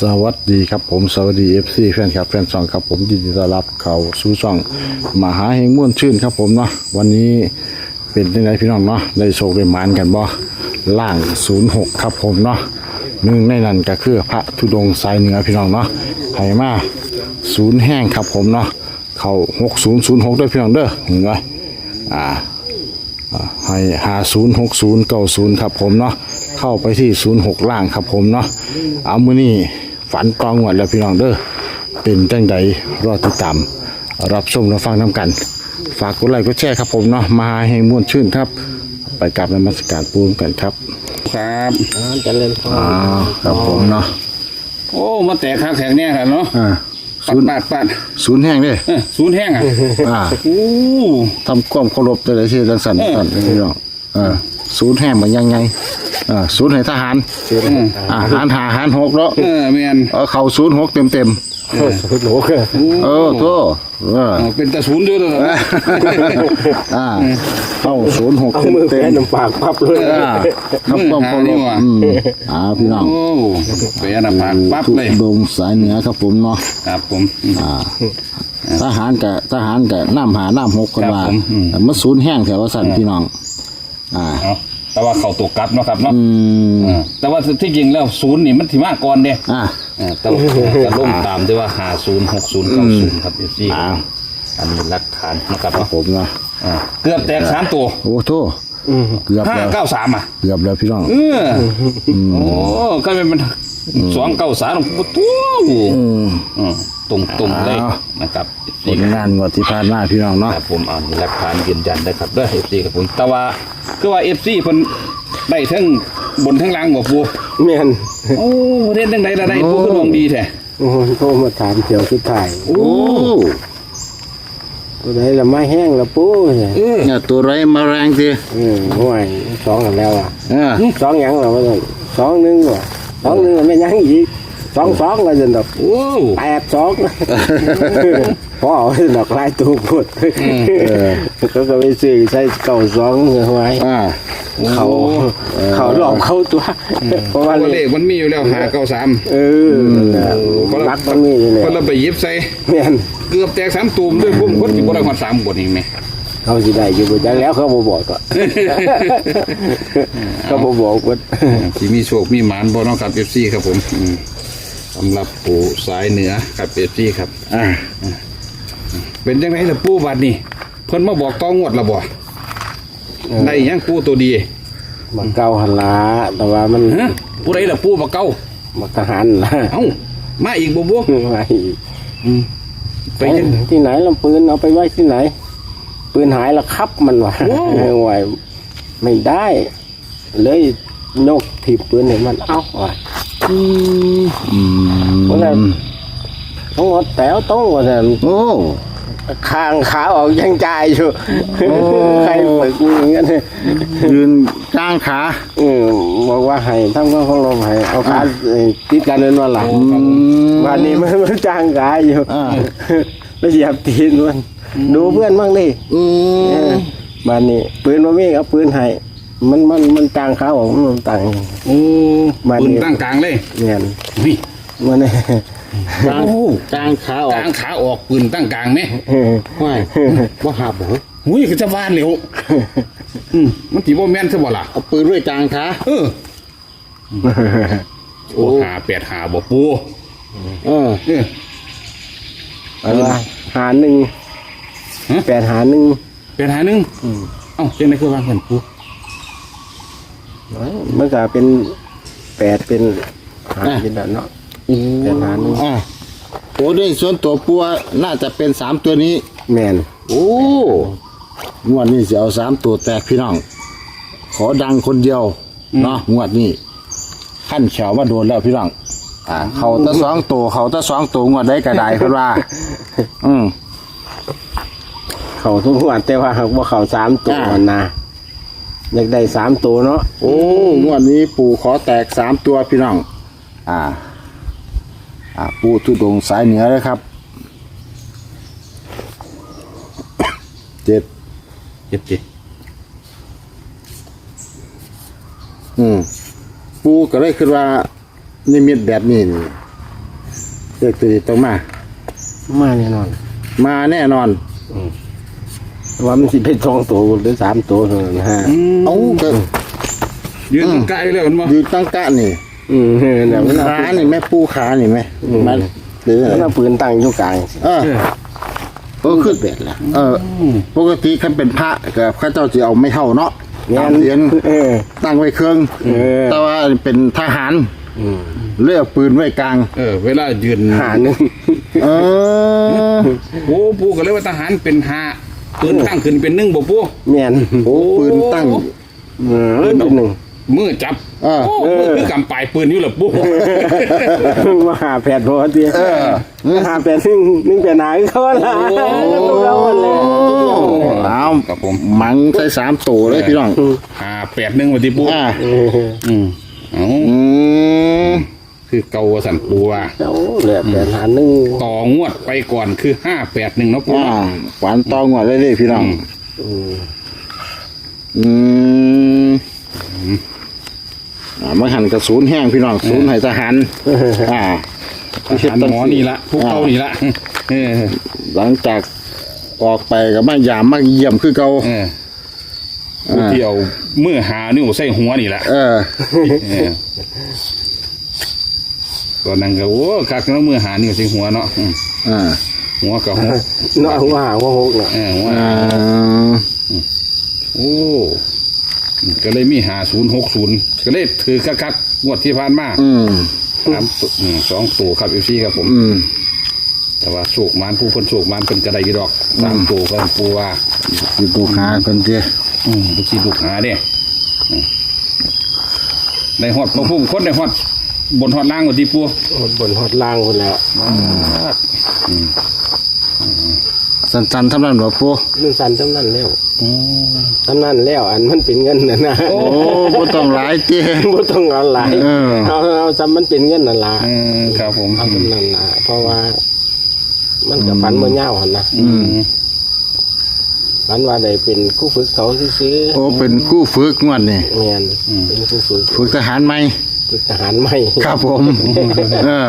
สวัสดีครับผมสวัสดีเอฟซีแฟนคลับแฟนซองครับผมยินดีต้อนรับเข้าสู่ช่องมหาเฮงม่วนชื่นครับผมเนาะวันนี้เป็นยังไงพี่น้องเนาะได้โชคได้หมานกันบ่ล่าง 06 ครับผมเนาะหนึ่งในนั้นก็คือพระธุดงค์สายเหนือพี่น้องเนาะไหมาศูนย์แห้งครับผมเนาะเข้า6006ด้วยพี่น้องเด้อเห็นไหมอ่าให้หาศูนย์หกศูนย์เก้าศูนย์ครับผมเนาะ เข้าไปที่ศูนย์หกล่างครับผมเนาะเอามือนี่ฝันกองหมดแล้วพี่น้องเด้อเป็นจังใดรอติดตามรับชมรับฟังน้ำกัน ฝากกดไลค์กดแชร์ครับผมเนาะมาให้ม่วนชื่นครับ ไปกราบนมัสการปูนกันครับ ครับอ่าเจะเล่นพรอ่าครับผมเนาะโอ้มาแตกคักแตกเนี่ยครับเนาะอ่าปัศูดนย์ปัดปัดศูนย์แห้งเด้เออศูนย์แห้งอะอ่า โอ้ ทำความเคารพแต่ละที่จังสันสันพี่น้องอ่า ศูนย์แห้งมันยังไงอ่าศูนย์ให้ทหารชื่ออ่าหารหาหารหกแล้วเออแมนเอาเข่าศูนย์หกเต็มเต็มโอ้โหหนูก็ๆเออโทษเออเออเป็นตะศูนย์ด้วยเหรออ่าเข้าศูนย์หกเอาเต็มมือเต็แพ้มน้ำปากพับเลยอ่าทำความเคารพอืมอ่าพี่น้องโอ้ไปอันดับปากปั๊บทุเลยดงสายเหนือครับผมเนาะครับผมอ่าทหารกับทหารกับน้ำหาน้ำหกกันว่าครับผมอืมแต่มาศูนย์แห้งแถวสันพี่น้อง อ่าเอา แต่ว่าเขาตกกลับเนาะครับเนาะอืมเออแต่ว่าที่จริงแล้วศูนย์นี่มันถิมาก่อนเด้อ่าเออแต่ว่าจะล่มตามที่ว่าหาศูนย์หกศูนย์เก้าศูนย์ครับเอซี่อ่าอันนี้หลักฐานนะครับครับเนาะผมเนาะอ่าเกือบแตกสามตัวโอ้โทษเกือบห้าแล้วเก้าสามอะ เกือบแล้วพี่น้อง เออโอ้ก็เป็นมันสองเก้าสามตัวตัวตรง ตรงๆเลยนะครับผลงานงวดที่ผ่านมาพี่น้องเนาะครับผมเอาหลักฐานยืนยันได้ครับด้วยเอฟซีครับผมแต่ว่าคือว่าเอฟซีเพิ่นได้ทั้งบนทั้งล่างบ่ปูเมียนโอ้ประเทศทั้งใดละได้ปูก็ดวงดีแท้โอ้โหโทรมาถามเที่ยวสุดท้ายโอ้ตัวไหนละไม่แห้งละปูเนี่ยเออเนี่ยตัวไรมาแรงทีอืมห่วยสองกันแล้วอะเออสองหยังเราไม่ต้องสองหนึ่งว่ะสองหนึ่งไม่ยังอีก สองสองเราจะดอกโอ้แปดสองพ่อเอาดอกลายตัวพูดก็ก็ไปซื้อใส่เก่าสองเอาไว้อ่าเขาเขาหลอกเขาตัว เพราะว่าว่าเลเลขขมันมีอยู่แล้วหาเก้าสามเออรักมันมีเลยเพราะเราไปยิบใส่เมียนเกือบแตกสามตูมด้วยผมคนที่บ่ได้หอดสามบทนี่ไหมเขาสิได้อยู่บ่จังแล้วเขาบ่บอกก็เขาบ่บอกว่าที่มีโชคมีหมานบ่เน้องครับเอฟซีครับผมอืม สำหรับปู่สายเหนือครับเอฟซีครับอ่าเป็นจังไงล่ะปู่บัดนี้เพิ่นมาบอกต้องงวดละบ่ได้หยังปู่ตัวดีมันเก่าหันละแต่ว่ามันฮะผู้ใดล่ะปู่บ่เก่ามันทหารละเอ้ามาอีกบ่บ่ไว้ไปจังที่ไหนลำปืนเอาไปไว้ที่ไหน ปืนหายแล้วครับมันว่ะโอ้ไว้ไม่ได้ เลยนกถีบปืนให้มันเอ้าว่ะอืม เพราะฉะนั้นต้องเอาแต๋วต้องว่าแต่โอ้คางขาออกยังจ่ายอยู่ใครฝึกอย่างนั้นยืนจ้างขาเออบอกว่าให้ทำก็ของลมให้เอาขาเอ่อติดกันนั่นว่าหลังอืมวันนี้มันมันจ้างขาอยู่อ่าแล้วเหยียบตีนมันดูเพื่อนบ้างดิอืเอมอบ้านนี้ปืนมามีเอาปืนให้มันมันมันจ้างขาออกมันต่างโอ้บ้านปืนนี้ตั้งกลางเลยเงียนนี่ มันเนี่ยจ้างจ้างขาออกกลางขาออกปืนตั้งกลางไหมเออไม่ว่าหับเหรอหุ้ยก็จะบ้านเร็วอืมมันสิบ่แม่นซะบ่ล่ะเอาปืนด้วยจ้างขาเออโอ้หาแปดหาบ่ปูเออเอออะไรหาหนึ่งฮะ แปดหาหนึ่งแปดหาหนึ่งเอ้าจังไดคือว่าเพิ่นปูมันก็เป็นแปดเป็นหาเป็นแบบเนาะ แปดหาหนึ่งอ่าโอ้ด้วยส่วนตัวปัวน่าจะเป็นสามตัวนี้ แมนโอ้งวดนี้จะเอาสามตัวแตกพี่น้อง ขอดังคนเดียวเนาะงวดนี้ขั้นเขียวมาโดนแล้วพี่น้องอ่า เขาแตะสองตัวเขาแตะสองตัวงวดได้กระไดเพิ่นว่า อืม เขาทุกวันแต่ว่าหากว่าเขาสามตัวอ่า นะอยากได้สามตัวเนาะโอ้งวดนี้ปู่ขอแตกสามตัวพี่น้อง อ่า อ่าปู่ทุดงค์สายเหนือเลยครับเจ็ดเจ็บจิอืมปู่ก็เลยคิดว่านิมิตแบบนี้นี่เรียกตัวนี้ต้องมา มาแน่นอนมาแน่นอน ว่ามันสิเป็นสองตัวหรือสามตัวเท่านั้นฮะ เอ้าก็ยืนใกล้เลยมันมาอยู่ตั้งกะนี่ อืมเนี่ยมันเอาขานี่แม่ปูขานี่ไหมมันหรืออะไรมันเอาปืนตั้งอยู่กลางเออเออคือเบ็ดละเออปกติคันเป็นพระกับข้าเจ้าจะเอาไม่เท่าเนาะตามเหรียญเออ ตั้งไว้เครื่องเออ แต่ว่าเป็นทหารอืมเลือกปืนไว้กลาง เออ เวลายืนหาหนึ่งเออ โอ้ปูก็เลยว่าทหารเป็นห้าปืนตั้งขึ้นเป็นหนึ่งบ่ปูเมียนโอ้ปืนตั้ง เออเป็นหนึ่ง มือจับเออ โอ้มือคือกำปลายปืนอยู่เหรอปูมาหาแผดพอดีหาแผดซึ่งนึ่งแผดหนาเขาละเราเลย เอาครับผมหมังใส่สามตัวเลยพี่น้องห้าแปดหนึ่งวันที่ปูอ่าอืมเอ้าอืมคือเกาสันปูว่าเจ้าเหลือแผดหาหนึ่งต่องวดไปก่อนคือห้าแปดหนึ่งเนาะปูอ่าหวานตองหัวเลยเลยพี่น้อง อืมอ่า มาหันกระสุนแห้งพี่น้องศูนย์ให้ทหารอ่าทหารหมอนี่ละพวกเกานี่ละเออหลังจากออกไปก็มายามมาเยี่ยมคือเก่าเออผู้ที่เอามือหานิ้วใส่หัวนี่แหละเออเออตอนนั้นก็โอ้คักเนาะมือหานิ้วใส่หัวเนาะอืมอ่าหัวกับหัวเนาะว่าหาว่าหกเนาะเออหัวอ่าโอ้ ก็เลยมีหาศูนย์หกศูนย์ก็เลยถือคักๆงวดที่ผ่านมาอืม สามตัวอืมสองตัวครับเอฟซีครับผม อืม แต่ว่าโศกมานผู้คนโศกมานเป็นกระไดกี่ดอกสามตัวก็ปูว่าสิดูหาเพิ่นเด้อืมลูกศิษย์ลูกหาเด้อืมในฮอดพระพุ่งคนในฮอดบนฮอดล่างกว่าที่ปูหดบนหดล่างคนแล้วสั้นๆเท่านั้นบ่ปูนึ่งสันจำนั้นแล้ว จำนั้นแล้วอันมันเป็นเงินนะนะโอ้บ่ต้องหลายเตี้ยบ่ต้องเอาหลายเออ เอาเอาจำมันเป็นเงินนั่นล่ะเออครับผม เอาจำนั้นล่ะเพราะว่า มันกับฝันบ่ยาวหั่นนะอืมฝันว่าได้เป็นคู่ฝึกเขาซื้อโอ้เป็นคู่ฝึกงวดนี่ๆแม่นเป็นคู่ฝึกฝึกทหารใหม่ฝึก ทหารใหม่ ครับผมเออ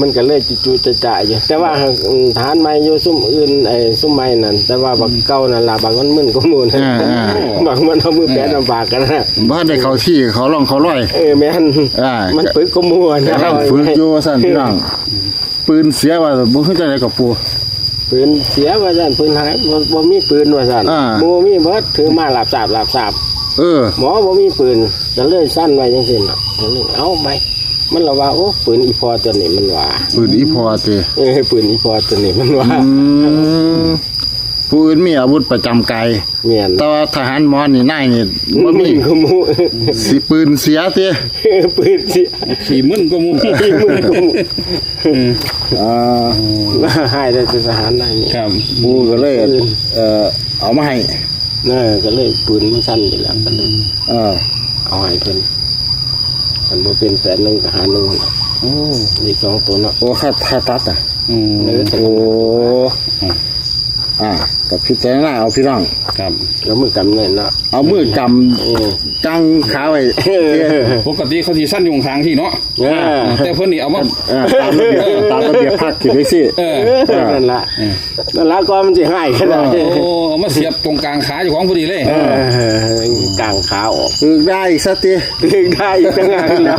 มันก็เลยจุๆจะจ่ายอยู่แต่ว่าอืมทหารใหม่อยู่ซุ่มอื่นไอ้ซุ่มใหม่นั่นแต่ว่าบักเก่านั่นล่ะบางมันมึนก็มูนอ่าอ่าบางมันเอามือแปะลำบากกันนะบ่ได้เข้าที่เขาล่องเขาร้อย เออแม่นอ่ามันปึกก็มัวนะกำลังฝึกอยู่ว่าซั่นพี่น้องปืนเสียว่าบ่เข้าใจได้กับปู ปืนเสียว่าซั่นปืนหายบ่บ่มีปืนว่าซั่นอ่า หมู่มีเบิดถือมาหลับสาบหลับสาบ เออ หมอบ่มีปืนก็เลยสั้นไว้จังซี่น่ะเอาไปมันละว่าโอ้ปืนอีพอตัวนี้มันว่าปืนอีพอติเออปืนอีพอตัวนี้มันว่าอืมผู้อื่นมีอาวุธประจำกายเมียนแต่ว่าทหารหมอนี่นายนี่บ่มีมีก็มูสิปืนเสียติปืนเสียขี่มึนก็มูที่มือก็มูอ่าให้ได้เป็นทหารนายนี่ครับปูก็เลยเอ่อเอามาให้ เออก็เลยปืนมันสั้นอยู่แล้วก็เลยเออเอาให้เพิ่นมันบ่เป็นแสนหนึงก็หาหนึงโอ้อีกสองตัวเนาะโอ้ค่าค่าตัดอะอืมเออโอ้อ่า กับพิจารณาเอาพี่น้อง ครับ แล้วมือกำเนิดเนาะเอามือกำจังขาไว้ปกติเขาที่สั้นอยู่ข้างที่เนาะเออแต่เพิ่นนี่เอามาเออตามระเบียบตามระเบียบภาคสิได้สิเออเออนั่นละนั่นละก็มันจะให้ขนาดโอ้เอามาเสียบตรงกลางขาอยู่ของพอดีเลยเออกลางขาออกคือได้อีกสักทีถึงได้อีกตั้งงานแล้ว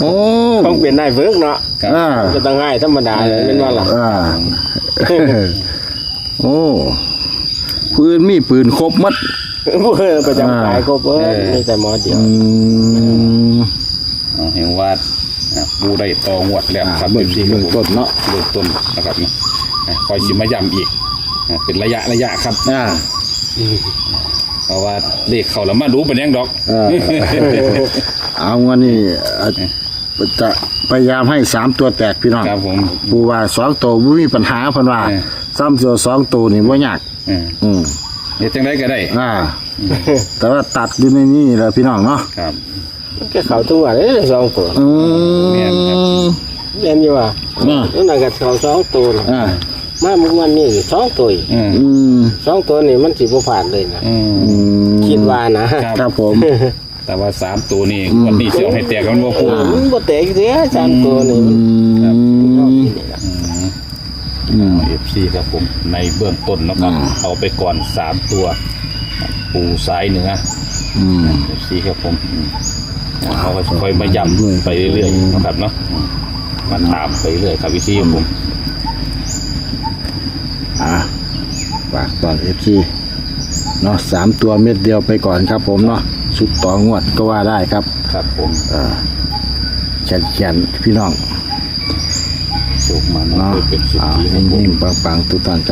โอ้ต้องเปลี่ยนนายเฟิกเนาะครับ อ่าก็ต้องให้ธรรมดาเลยเป็นว่าล่ะ อ่า โอ้ปืนมีปืนครบหมัดเพื่อประจำกายก็เพิ่นมีแต่หมอเดียวอืมเอาเห็นว่าอะปูได้ต่องวดแล้วอ่าครับเบื้องที่เบื้องต้นเนาะเบื้องต้นนะครับนะอะคอยสิมาย้ำอีกอะเป็นระยะระยะครับ อ่า เพราะว่าเลขเขาแล้วมารู้เป็นยังดอก เออ เอางั้นนี่อะจะพยายามให้สามตัวแตกพี่น้องครับผม ปูว่าสองตัวไม่มีปัญหาเพันว่า เออ ซ้ำเสียวสองตัวนี่ว่ายากเอออืมเฮ็ดจังไดก็ได้ อ่า แต่ว่าตัดอยู่ในนี่แหละพี่น้องเนาะครับก็เขาตัวเลยสองตัวอืแม่นครับ มเรียนอยู่ว่าอ่านั่นน่ะก็เขาสองตัวน่ะอ่ามาเมื่อวันนี้สองตัวอีกอืมอืมสองตัวนี่มันสิบ่ผ่านเลยนะอืม อืมคิดว่านะครับผม แต่ว่าสามตัวนี่วันนี้เสียวให้แตกกันว่าปู มันบ่แตกเสียสามตัวนี่มันชอบกิน นี่ล่ะเอฟซีครับผมในเบื้องต้นนะครับเอาไปก่อนสามตัว ปูสายเหนืออืม เอฟซีครับผมอืมเขาก็ค่อยมาย้ำไปเรื่อยๆนะครับเนาะมาตามไปเรื่อยครับพี่ซีครับผม อะฝากตอนเอฟซีเนาะสามตัวเม็ดเดียวไปก่อนครับผมเนาะชุดต่องวดก็ว่าได้ครับ ครับผมแขนแขนๆพี่น้องสุกมั นเนาะเป็นสุดอ่าที่ครับผมนิ่มๆปังๆทุกท่านครับ